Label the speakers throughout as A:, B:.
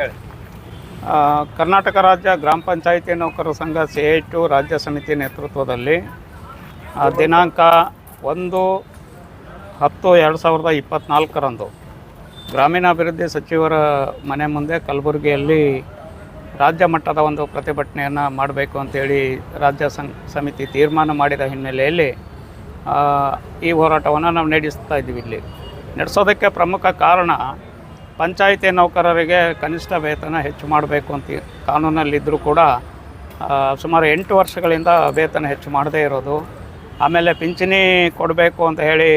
A: ಹೇಳಿ.
B: ಕರ್ನಾಟಕ ರಾಜ್ಯ ಗ್ರಾಮ ಪಂಚಾಯಿತಿ ನೌಕರರ ಸಂಘ ಸಿ ಟು ರಾಜ್ಯ ಸಮಿತಿ ನೇತೃತ್ವದಲ್ಲಿ ದಿನಾಂಕ ಒಂದು ಹತ್ತು ಎರಡು ಸಾವಿರದ ಇಪ್ಪತ್ತ್ನಾಲ್ಕರಂದು ಗ್ರಾಮೀಣಾಭಿವೃದ್ಧಿ ಸಚಿವರ ಮನೆ ಮುಂದೆ ಕಲಬುರಗಿಯಲ್ಲಿ ರಾಜ್ಯ ಮಟ್ಟದ ಒಂದು ಪ್ರತಿಭಟನೆಯನ್ನು ಮಾಡಬೇಕು ಅಂತೇಳಿ ರಾಜ್ಯ ಸಮಿತಿ ತೀರ್ಮಾನ ಮಾಡಿದ ಹಿನ್ನೆಲೆಯಲ್ಲಿ ಈ ಹೋರಾಟವನ್ನು ನಾವು ನಡೆಸ್ತಾ ಇದ್ದೀವಿ ಇಲ್ಲಿ. ನಡೆಸೋದಕ್ಕೆ ಪ್ರಮುಖ ಕಾರಣ ಪಂಚಾಯಿತಿ ನೌಕರರಿಗೆ ಕನಿಷ್ಠ ವೇತನ ಹೆಚ್ಚು ಮಾಡಬೇಕು ಅಂತ ಕಾನೂನಲ್ಲಿದ್ದರೂ ಕೂಡ ಸುಮಾರು ಎಂಟು ವರ್ಷಗಳಿಂದ ವೇತನ ಹೆಚ್ಚು ಮಾಡದೇ ಇರೋದು. ಆಮೇಲೆ ಪಿಂಚಣಿ ಕೊಡಬೇಕು ಅಂತ ಹೇಳಿ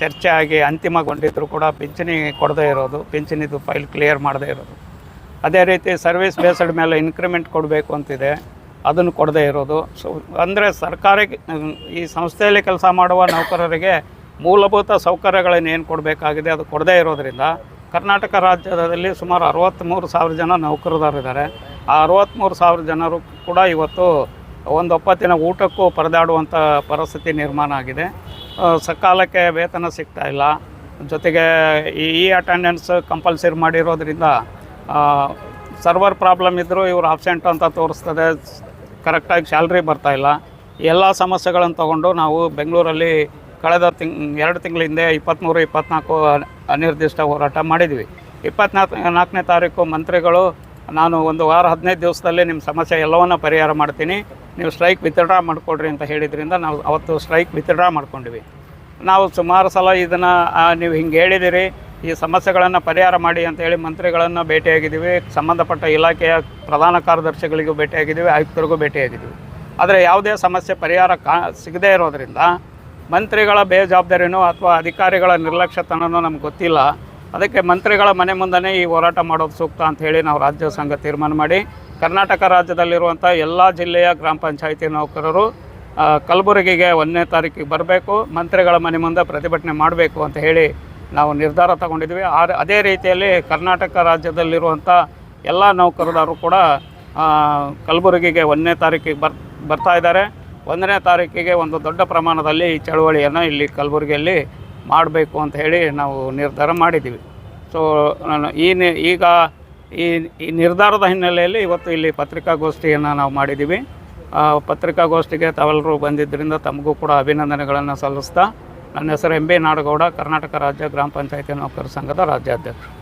B: ಚರ್ಚೆ ಆಗಿ ಅಂತಿಮಗೊಂಡಿದ್ದರೂ ಕೂಡ ಪಿಂಚಣಿ ಕೊಡದೇ ಇರೋದು, ಪಿಂಚಣಿದು ಫೈಲ್ ಕ್ಲಿಯರ್ ಮಾಡದೇ ಇರೋದು. ಅದೇ ರೀತಿ ಸರ್ವಿಸ್ ಬೇಸ್ಡ್ ಮೇಲೆ ಇನ್ಕ್ರಿಮೆಂಟ್ ಕೊಡಬೇಕು ಅಂತಿದೆ, ಅದನ್ನು ಕೊಡದೇ ಇರೋದು. ಸೊ, ಅಂದರೆ ಸರ್ಕಾರಿ, ಈ ಸಂಸ್ಥೆಯಲ್ಲಿ ಕೆಲಸ ಮಾಡುವ ನೌಕರರಿಗೆ ಮೂಲಭೂತ ಸೌಕರ್ಯಗಳನ್ನು ಏನು ಕೊಡಬೇಕಾಗಿದೆ ಅದು ಕೊಡದೇ ಇರೋದ್ರಿಂದ ಕರ್ನಾಟಕ ರಾಜ್ಯದಲ್ಲಿ ಸುಮಾರು ಅರವತ್ತ್ಮೂರು ಸಾವಿರ ಜನ ನೌಕರದಾರಿದ್ದಾರೆ ಆ ಅರವತ್ತ್ಮೂರು ಸಾವಿರ ಜನರು ಕೂಡ ಇವತ್ತು ಒಂದು ಒಪ್ಪತ್ತಿನ ಊಟಕ್ಕೂ ಪರದಾಡುವಂಥ ಪರಿಸ್ಥಿತಿ ನಿರ್ಮಾಣ ಆಗಿದೆ. ಸಕಾಲಕ್ಕೆ ವೇತನ ಸಿಗ್ತಾ ಇಲ್ಲ. ಜೊತೆಗೆ ಈ ಅಟೆಂಡೆನ್ಸ್ ಕಂಪಲ್ಸರಿ ಮಾಡಿರೋದ್ರಿಂದ ಸರ್ವರ್ ಪ್ರಾಬ್ಲಮ್ ಇದ್ದರೂ ಇವರು ಆಬ್ಸೆಂಟ್ ಅಂತ ತೋರಿಸ್ತದೆ. ಕರೆಕ್ಟಾಗಿ ಸ್ಯಾಲ್ರಿ ಬರ್ತಾ ಇಲ್ಲ. ಎಲ್ಲ ಸಮಸ್ಯೆಗಳನ್ನು ತಗೊಂಡು ನಾವು ಬೆಂಗಳೂರಲ್ಲಿ ಕಳೆದ ತಿಂಗ್, ಎರಡು ತಿಂಗಳ ಹಿಂದೆ ಇಪ್ಪತ್ತ್ಮೂರು ಇಪ್ಪತ್ತ್ನಾಲ್ಕು ಅನಿರ್ದಿಷ್ಟ ಹೋರಾಟ ಮಾಡಿದ್ವಿ. ಇಪ್ಪತ್ನಾಲ್ಕು ನಾಲ್ಕನೇ ತಾರೀಕು ಮಂತ್ರಿಗಳು, ನಾನು ಒಂದು ವಾರ ಹದಿನೈದು ದಿವಸದಲ್ಲಿ ನಿಮ್ಮ ಸಮಸ್ಯೆ ಎಲ್ಲವನ್ನ ಪರಿಹಾರ ಮಾಡ್ತೀನಿ. ನೀವು ಸ್ಟ್ರೈಕ್ ವಿತ್ಡ್ರಾ ಮಾಡಿಕೊಡ್ರಿ ಅಂತ ಹೇಳಿದ್ರಿಂದ ನಾವು ಅವತ್ತು ಸ್ಟ್ರೈಕ್ ವಿತ್ಡ್ರಾ ಮಾಡ್ಕೊಂಡ್ವಿ. ನಾವು ಸುಮಾರು ಸಲ ಇದನ್ನು ನೀವು ಹಿಂಗೆ ಹೇಳಿದಿರಿ, ಈ ಸಮಸ್ಯೆಗಳನ್ನು ಪರಿಹಾರ ಮಾಡಿ ಅಂತ ಹೇಳಿ ಮಂತ್ರಿಗಳನ್ನು ಭೇಟಿಯಾಗಿದ್ದೀವಿ. ಸಂಬಂಧಪಟ್ಟ ಇಲಾಖೆಯ ಪ್ರಧಾನ ಕಾರ್ಯದರ್ಶಿಗಳಿಗೂ ಭೇಟಿಯಾಗಿದ್ದೀವಿ, ಆಯುಕ್ತರಿಗೂ ಭೇಟಿಯಾಗಿದ್ದೀವಿ. ಆದರೆ ಯಾವುದೇ ಸಮಸ್ಯೆ ಪರಿಹಾರ ಕಾ, ಸಿಗದೇ ಇರೋದ್ರಿಂದ ಮಂತ್ರಿಗಳ ಬೇಜವಾಬ್ದಾರಿನೋ ಅಥವಾ ಅಧಿಕಾರಿಗಳ ನಿರ್ಲಕ್ಷ್ಯತನನೋ ನಮ್ಗೆ ಗೊತ್ತಿಲ್ಲ. ಅದಕ್ಕೆ ಮಂತ್ರಿಗಳ ಮನೆ ಮುಂದೆನೇ ಈ ಹೋರಾಟ ಮಾಡೋದು ಸೂಕ್ತ ಅಂತ ಹೇಳಿ ನಾವು ರಾಜ್ಯ ಸಂಘ ತೀರ್ಮಾನ ಮಾಡಿ, ಕರ್ನಾಟಕ ರಾಜ್ಯದಲ್ಲಿರುವಂಥ ಎಲ್ಲ ಜಿಲ್ಲೆಯ ಗ್ರಾಮ ಪಂಚಾಯಿತಿ ನೌಕರರು ಕಲಬುರಗಿಗೆ ಒಂದನೇ ತಾರೀಕಿಗೆ ಬರಬೇಕು, ಮಂತ್ರಿಗಳ ಮನೆ ಮುಂದೆ ಪ್ರತಿಭಟನೆ ಮಾಡಬೇಕು ಅಂತ ಹೇಳಿ ನಾವು ನಿರ್ಧಾರ ತಗೊಂಡಿದ್ವಿ. ಅದೇ ರೀತಿಯಲ್ಲಿ ಕರ್ನಾಟಕ ರಾಜ್ಯದಲ್ಲಿರುವಂಥ ಎಲ್ಲ ನೌಕರರು ಕೂಡ ಕಲಬುರಗಿಗೆ ಒಂದನೇ ತಾರೀಕಿಗೆ ಬರ್, ಬರ್ತಾ ಇದ್ದಾರೆ. ಒಂದನೇ ತಾರೀಕಿಗೆ ಒಂದು ದೊಡ್ಡ ಪ್ರಮಾಣದಲ್ಲಿ ಈ ಚಳುವಳಿಯನ್ನು ಇಲ್ಲಿ ಕಲಬುರಗಿಯಲ್ಲಿ ಮಾಡಬೇಕು ಅಂತ ಹೇಳಿ ನಾವು ನಿರ್ಧಾರ ಮಾಡಿದ್ದೀವಿ. ಸೊ ನಾನು ಈ ಈಗ ಈ ಈ ನಿರ್ಧಾರದ ಹಿನ್ನೆಲೆಯಲ್ಲಿ ಇವತ್ತು ಇಲ್ಲಿ ಪತ್ರಿಕಾಗೋಷ್ಠಿಯನ್ನು ನಾವು ಮಾಡಿದ್ದೀವಿ. ಪತ್ರಿಕಾಗೋಷ್ಠಿಗೆ ತಾವೆಲ್ಲರೂ ಬಂದಿದ್ದರಿಂದ ತಮಗೂ ಕೂಡ ಅಭಿನಂದನೆಗಳನ್ನು ಸಲ್ಲಿಸ್ತಾ, ನನ್ನ ಹೆಸರು ಎಂ ಬಿ ನಾಡಗೌಡ, ಕರ್ನಾಟಕ ರಾಜ್ಯ ಗ್ರಾಮ ಪಂಚಾಯತಿ ನೌಕರ ಸಂಘದ ರಾಜ್ಯಾಧ್ಯಕ್ಷ